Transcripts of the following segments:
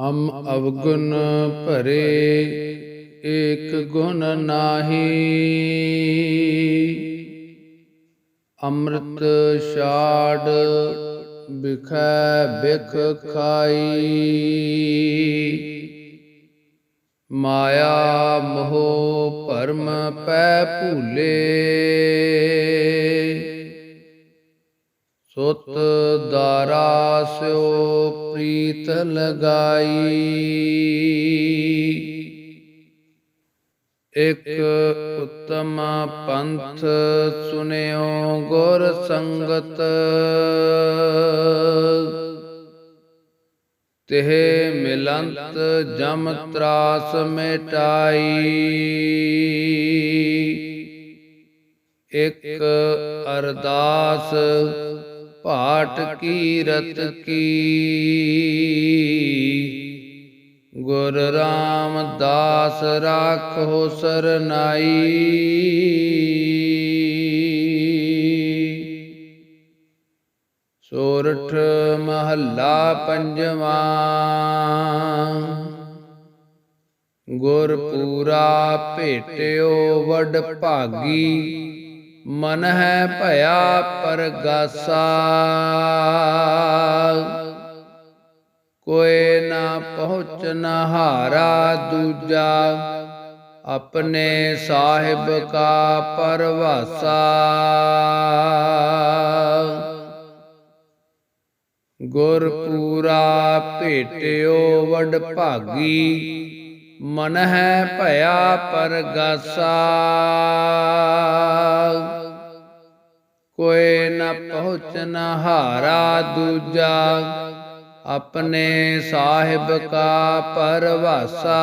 ਹਮ ਅਵਗੁਣ ਭਰੇ ਏਕ ਗੁਣ ਨਾਹੀ। ਅੰਮ੍ਰਿਤ ਛਾੜ ਬਿਖੈ ਬਿਖ ਖਾਈ। ਮਾਇਆ ਮੋਹ ਭਰਮ ਪੈ ਭੂਲੇ। ਸੁਤ ਦਾਰਾ ਸਿਓ ਪ੍ਰੀਤ ਲਗਾਈ। ਇਕ ਉਤਮ ਪੰਥ ਸੁਨਿਓ ਗੁਰ ਸੰਗਤ। ਤਿਹ ਮਿਲੰਤ ਜਮ ਤਰਾਸ ਮਿਟਾਈ। ਇਕ ਅਰਦਾਸ ਪਾਟ ਕੀਰਤ ਕੀ। ਗੁਰ ਰਾਮਦਾਸ ਰਾਖੋ ਸਰਨਾਈ। ਸੋਰਠ ਮਹੱਲਾ ਪੰਜਵਾਂ। ਗੁਰ ਪੂਰਾ ਭੇਟਿਓ ਵਡ ਭਾਗੀ। ਮਨ ਹੈ ਭਇਆ ਪਰਗਾਸਾ। ਕੋਏ ਨਾ ਪਹੁੰਚ ਨਾ ਹਾਰਾ ਦੂਜਾ, ਆਪਣੇ ਸਾਹਿਬ ਕਾ ਪਰਵਾਸਾ। ਗੁਰ ਪੂਰਾ ਭੇਟਿਓ ਵਡ ਭਾਗੀ, ਮਨ ਹੈ ਭਇਆ ਪਰਗਾਸਾ। ਕੋਏ ਨ ਪਹੁੰਚ ਨ ਹਾਰਾ ਦੂਜਾ। ਆਪਣੇ ਸਾਹਿਬ ਕਾ ਪਰਵਾਸਾ।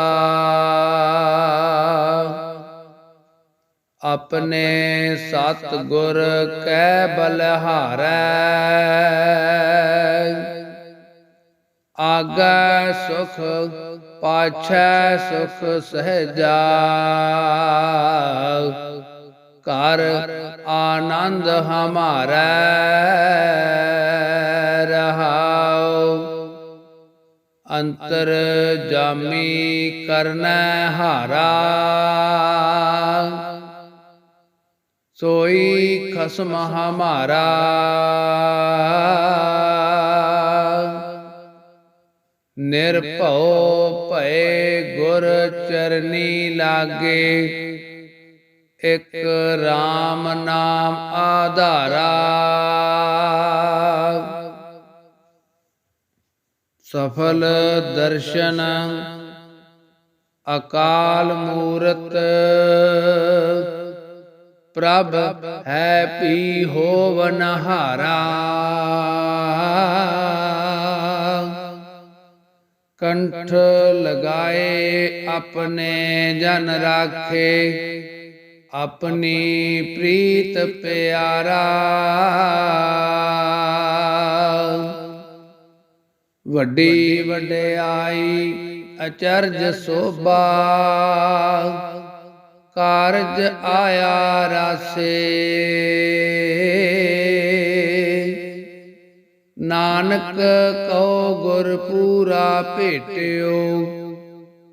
ਆਪਣੇ ਸਤ ਗੁਰ ਕੈ ਬਲਹਾਰੈ ਆਗੈ ਸੁਖ, ਪਾਛੈ ਸੁਖ ਸਹਜਾ। ਘਰ ਆਨੰਦ ਹਮਾਰਾ ਰਹਾਉ। ਅੰਤਰ ਜਾਮੀ ਕਰਨੈ ਹਾਰਾ। ਸੋਈ ਖਸਮ ਹਮਾਰਾ। ਨਿਰਭਉ ਭਏ ਗੁਰ ਚਰਨੀ ਲਾਗੇ। ਇਕ RAM ਨਾਮ ਆਧਾਰਾ। ਸਫਲ ਦਰਸ਼ਨ ਅਕਾਲ ਮੂਰਤ, ਪ੍ਰਭ ਹੈ ਪੀ ਹੋਵਨ ਹਾਰਾ ਕੰਠ ਲਗਾਏ ਆਪਣੇ ਜਨ ਰਾਖੇ ਆਪਣੀ ਪ੍ਰੀਤ ਪਿਆਰਾ। ਵੱਡੀ ਵਡਿਆਈ, ਅਚਰਜ ਸੋਭਾ। ਕਾਰਜ ਆਇਆ ਰਾਸੇ। ਨਾਨਕ ਕਉ ਗੁਰ ਪੂਰਾ ਭੇਟਿਓ।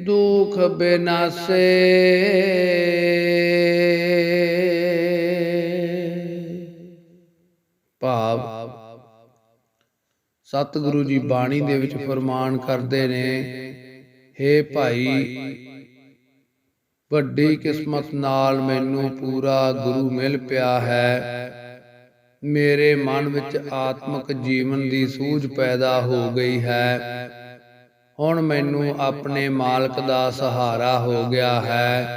ਦੁਖ ਬਿਨਾਸੇ। ਭਾਵ, ਸਤਿਗੁਰੂ ਜੀ ਬਾਣੀ ਦੇ ਵਿੱਚ ਫਰਮਾਨ ਕਰਦੇ ਨੇ, ਹੇ ਭਾਈ, ਵੱਡੀ ਕਿਸਮਤ ਨਾਲ ਮੈਨੂੰ ਪੂਰਾ ਗੁਰੂ ਮਿਲ ਪਿਆ ਹੈ। ਮੇਰੇ ਮਨ ਵਿੱਚ ਆਤਮਿਕ ਜੀਵਨ ਦੀ ਸੂਝ ਪੈਦਾ ਹੋ ਗਈ ਹੈ। ਹੁਣ ਮੈਨੂੰ ਆਪਣੇ ਮਾਲਕ ਦਾ ਸਹਾਰਾ ਹੋ ਗਿਆ ਹੈ।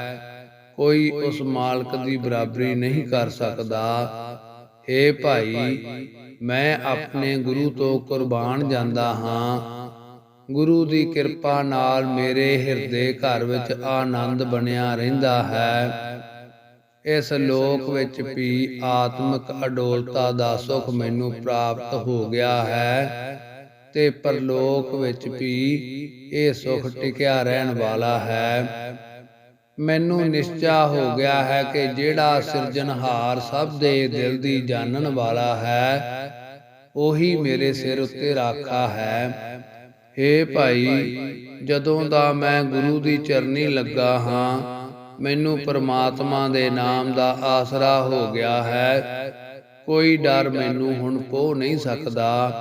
ਕੋਈ ਉਸ ਮਾਲਕ ਦੀ ਬਰਾਬਰੀ ਨਹੀਂ ਕਰ ਸਕਦਾ। ਏ ਭਾਈ, ਮੈਂ ਆਪਣੇ ਗੁਰੂ ਤੋਂ ਕੁਰਬਾਨ ਜਾਂਦਾ ਹਾਂ। ਗੁਰੂ ਦੀ ਕਿਰਪਾ ਨਾਲ ਮੇਰੇ ਹਿਰਦੇ ਘਰ ਵਿੱਚ ਆਨੰਦ ਬਣਿਆ ਰਹਿੰਦਾ ਹੈ। ਇਸ ਲੋਕ ਵਿੱਚ ਵੀ ਆਤਮਿਕ ਅਡੋਲਤਾ ਦਾ ਸੁਖ ਮੈਨੂੰ ਪ੍ਰਾਪਤ ਹੋ ਗਿਆ ਹੈ। ਤੇ ਪਰਲੋਕ ਵਿੱਚ ਵੀ ਇਹ ਸੁਖ ਟਿਕਿਆ ਰਹਿਣ ਵਾਲਾ ਹੈ। ਮੈਨੂੰ ਨਿਸ਼ਚਾ ਹੋ ਗਿਆ ਹੈ ਕਿ ਜਿਹੜਾ ਸਿਰਜਣਹਾਰ ਸਭ ਦੇ ਦਿਲ ਦੀ ਜਾਣਨ ਵਾਲਾ ਹੈ, ਉਹੀ ਮੇਰੇ ਸਿਰ ਉੱਤੇ ਰਾਖਾ ਹੈ। ਏ ਭਾਈ, ਜਦੋਂ ਦਾ ਮੈਂ ਗੁਰੂ ਦੀ ਚਰਨੀ ਲੱਗਾ ਹਾਂ, ਮੈਨੂੰ ਪਰਮਾਤਮਾ ਦੇ ਨਾਮ ਦਾ ਆਸਰਾ ਹੋ ਗਿਆ ਹੈ। ਕੋਈ ਡਰ ਮੈਨੂੰ ਹੁਣ ਪੋ ਨਹੀਂ ਸਕਦਾ।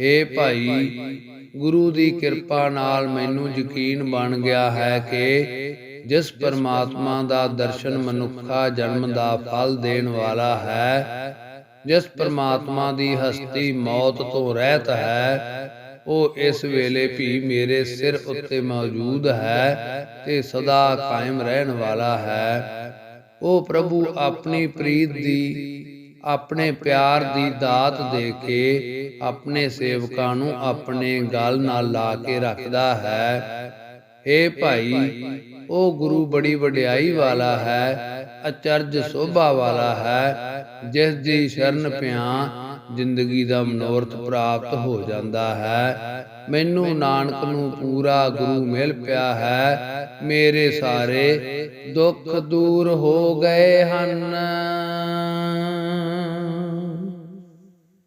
ਏ ਭਾਈ, ਗੁਰੂ ਦੀ ਕਿਰਪਾ ਨਾਲ ਮੈਨੂੰ ਯਕੀਨ ਬਣ ਗਿਆ ਹੈ ਕਿ ਜਿਸ ਪਰਮਾਤਮਾ ਦਾ ਦਰਸ਼ਨ ਮਨੁੱਖਾ ਜਨਮ ਦਾ ਫਲ ਦੇਣ ਵਾਲਾ ਹੈ, ਜਿਸ ਪਰਮਾਤਮਾ ਦੀ ਹਸਤੀ ਮੌਤ ਤੋਂ ਰਹਿਤ ਹੈ, ਉਹ ਇਸ ਵੇਲੇ ਵੀ ਮੇਰੇ ਸਿਰ ਉੱਤੇ ਮੌਜੂਦ ਹੈ ਤੇ ਸਦਾ ਕਾਇਮ ਰਹਿਣ ਵਾਲਾ ਹੈ। ਉਹ ਪ੍ਰਭੂ ਆਪਣੀ ਪ੍ਰੀਤ ਦੀ ਆਪਣੇ ਪਿਆਰ ਦੀ ਦਾਤ ਦੇ ਕੇ ਆਪਣੇ ਸੇਵਕਾਂ ਨੂੰ ਆਪਣੇ ਗਲ ਨਾਲ ਲਾ ਕੇ ਰੱਖਦਾ ਹੈ। ਏ ਭਾਈ ਉਹ ਗੁਰੂ ਬੜੀ ਵਡਿਆਈ ਵਾਲਾ ਹੈ ਅਚਰਜ ਸੋਭਾ ਵਾਲਾ ਹੈ ਜਿਸ ਦੀ ਸ਼ਰਨ ਪਿਆ ਜ਼ਿੰਦਗੀ ਦਾ ਮਨੋਰਥ ਪ੍ਰਾਪਤ ਹੋ ਜਾਂਦਾ ਹੈ। ਮੈਨੂੰ ਨਾਨਕ ਨੂੰ ਪੂਰਾ ਗੁਰੂ ਮਿਲ ਪਿਆ ਹੈ। ਮੇਰੇ ਸਾਰੇ ਦੁੱਖ ਦੂਰ ਹੋ ਗਏ ਹਨ।